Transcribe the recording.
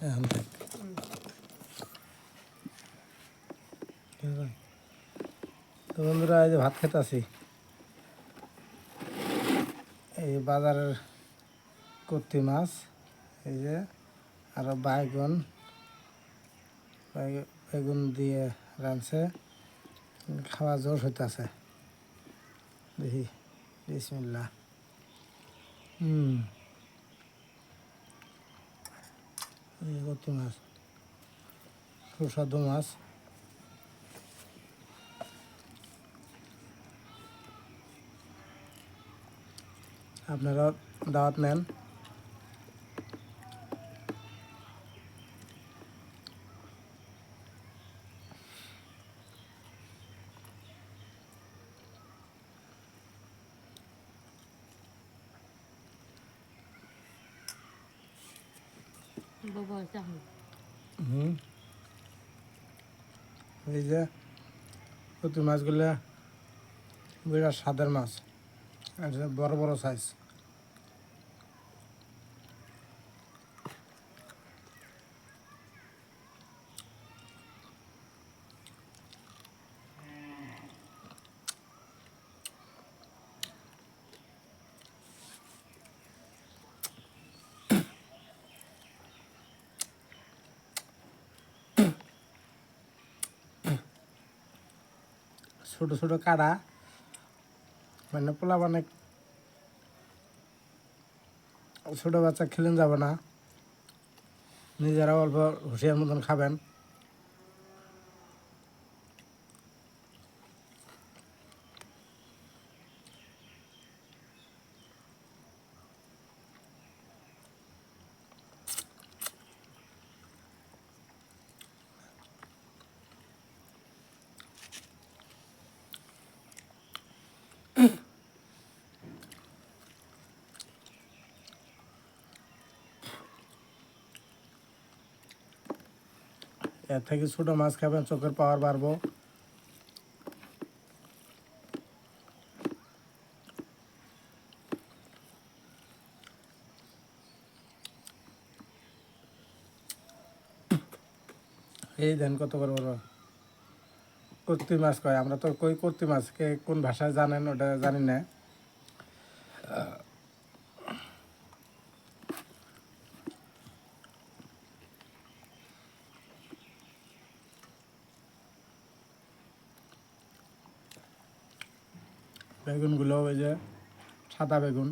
তো বন্ধুরা, এই যে ভাত খেতে আছি এই বাজারের কর্তি মাছ, এই যে আরও বাইগন বেগুন দিয়ে রাঁধছে। খাওয়া জোর হইতেছে। দেখি বিসমিল্লা হুম। এই মাছ সুস্বাদু মাছ। আপনারা দাওয়াত নেন। এই যে প্রতি মাছগুলা বিরাট সাদের মাছ। আর বড় বড় সাইজ ছোট ছোট কাড়া মানে পোলা মানে ছোট বাচ্চা খেলেন যাবে না। নিজেরা অল্প হুঁশিয়ার মতন খাবেন। এর থেকে ছোট মাছ খাবেন, চোখের পাওয়ার বাড়বো। এই দেন কত বড় বড় কর্তি মাছ কয়, আমরা তো কই কর্তি মাছ, কে কোন ভাষায় জানেন ওটা জানি না। বেগুনগুলো ওই যে সাদা বেগুন।